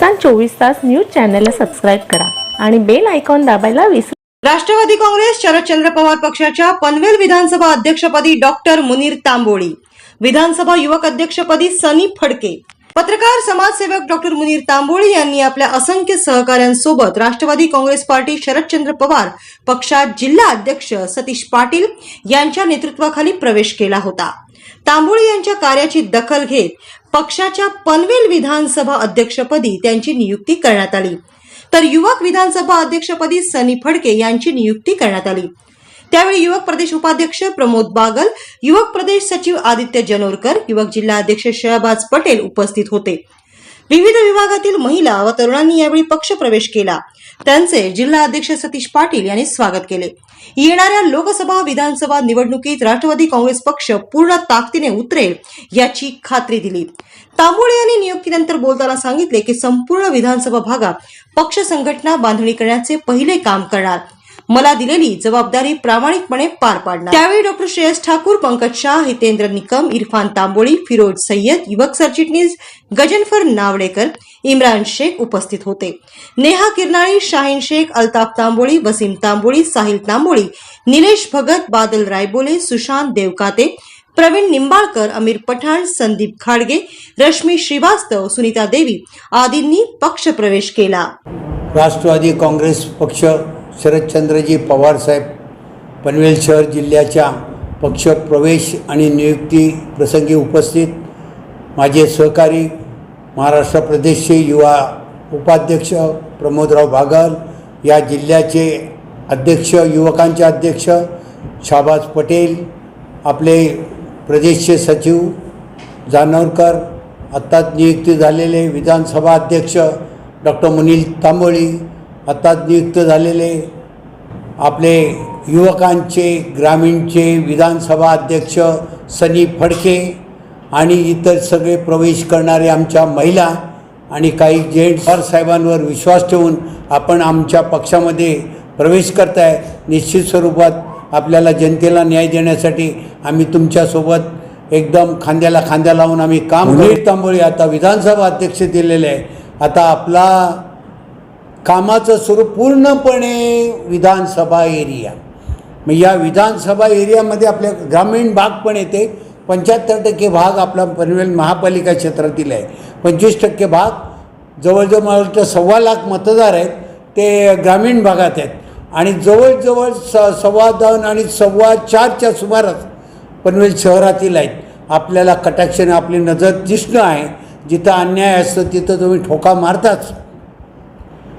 हिंदुस्तान चोवीस तास न्यूज चॅनलला सबस्क्राईब करा आणि बेल आयकॉन दाबायला विसरू राष्ट्रवादी काँग्रेस शरदचंद्र पवार पक्षाच्या पनवेल विधानसभा अध्यक्षपदी डॉक्टर मुनीर तांबोळी. विधानसभा युवक अध्यक्षपदी सनी फडके. पत्रकार समाजसेवक डॉक्टर मुनीर तांबोळी यांनी आपल्या असंख्य सहकाऱ्यांसोबत राष्ट्रवादी काँग्रेस पार्टी शरदचंद्र पवार पक्षात जिल्हा अध्यक्ष सतीश पाटील यांच्या नेतृत्वाखाली प्रवेश केला होता. तांबोळी यांच्या कार्याची दखल घेत पक्षाच्या पनवेल विधानसभा अध्यक्षपदी त्यांची नियुक्ती करण्यात आली. तर युवक विधानसभा अध्यक्षपदी सनी फडके यांची नियुक्ती करण्यात आली. त्यावेळी युवक प्रदेश उपाध्यक्ष प्रमोद बागल युवक प्रदेश सचिव आदित्य जनोरकर युवक जिल्हा अध्यक्ष शहबाज पटेल उपस्थित होते. विविध विभागातील महिला व तरुणांनी यावेळी पक्ष प्रवेश केला. त्यांचे जिल्हा अध्यक्ष सतीश पाटील यांनी स्वागत केले. येणाऱ्या लोकसभा विधानसभा निवडणुकीत राष्ट्रवादी काँग्रेस पक्ष पूर्ण ताकदीने उतरेल याची खात्री दिली. तांबोळे यांनी नियुक्तीनंतर बोलताना सांगितले की संपूर्ण विधानसभा भागात पक्ष संघटना बांधणी करण्याचे पहिले काम करणार. मला दिलेली जबाबदारी प्रामाणिकपणे पार पाडणार. त्यावेळी डॉक्टर श्रेयस ठाकूर पंकज शाह हितेंद्र निकम इरफान तांबोळी फिरोज सय्यद युवक सरचिटणीस गजनफर नावडेकर इम्रान शेख उपस्थित होते. नेहा किरनाळी शाहीन शेख अल्ताफ तांबोळी वसीम तांबोळी साहिल तांबोळी निलेश भगत बादल रायबोले सुशांत देवकाते प्रवीण निंबाळकर अमीर पठाण संदीप खाडगे रश्मी श्रीवास्तव सुनीता देवी आदींनी पक्ष प्रवेश केला. राष्ट्रवादी काँग्रेस पक्ष शरदचंद्रजी पवारसाहेब पनवेल शहर जिल्ह्याच्या पक्ष प्रवेश आणि नियुक्ती प्रसंगी उपस्थित माझे सहकारी महाराष्ट्र प्रदेशचे युवा उपाध्यक्ष प्रमोदराव बागल या जिल्ह्याचे अध्यक्ष युवकांचे अध्यक्ष शाबाज पटेल आपले प्रदेशचे सचिव जानोरकर आत्ताच नियुक्ती झालेले विधानसभा अध्यक्ष डॉक्टर मुनील तांबोळी आत्ताच नियुक्त झालेले आपले युवकांचे ग्रामीणचे विधानसभा अध्यक्ष सनी फडके आणि इतर सगळे प्रवेश करणारे आमच्या महिला आणि काही जेंट्स साहेबांवर विश्वास ठेवून आपण आमच्या पक्षामध्ये प्रवेश करताय निश्चित स्वरूपात आपल्याला जनतेला न्याय देण्यासाठी आम्ही तुमच्यासोबत एकदम खांद्याला खांद्या लावून आम्ही काम मुनीर तांबोळी आता विधानसभा अध्यक्ष दिलेले आहे. आता आपला कामाचं स्वरूप पूर्णपणे विधानसभा एरिया. मग या विधानसभा एरियामध्ये आपल्या ग्रामीण भाग पण येते पंच्याहत्तर टक्के भाग आपला पनवेल महापालिका क्षेत्रातील आहे. पंचवीस टक्के भाग जवळजवळ मला वाटतं सव्वा लाख मतदार आहेत ते ग्रामीण भागात आहेत. आणि जवळजवळ स सव्वा दोन आणि सव्वा चारच्या सुमारास पनवेल शहरातील आहेत. आपल्याला कटाक्षाने आपली नजर दिसणं आहे. जिथं अन्याय असतं तिथं तुम्ही ठोका मारताच.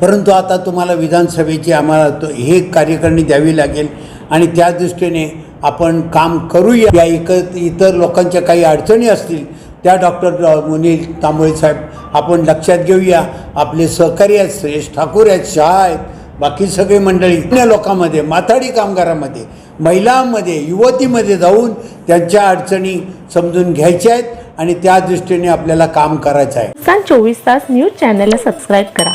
परंतु आता तुम्हाला विधानसभेची आम्हाला तो हे कार्यकारिणी द्यावी लागेल आणि त्या दृष्टीने आपण काम करूया. या इक इतर लोकांच्या काही अडचणी असतील त्या डॉक्टर मुनील तांबोळे साहेब आपण लक्षात घेऊया. आपले सहकारी आहेत सुरेश ठाकूर आहेत शहा आहेत बाकी सगळे मंडळी अन्य लोकांमध्ये माथाडी कामगारामध्ये महिलांमध्ये युवतीमध्ये जाऊन त्यांच्या अडचणी समजून घ्यायच्या आहेत आणि त्या दृष्टीने आपल्याला काम करायचं आहे. चोवीस तास न्यूज चॅनलला सबस्क्राईब करा.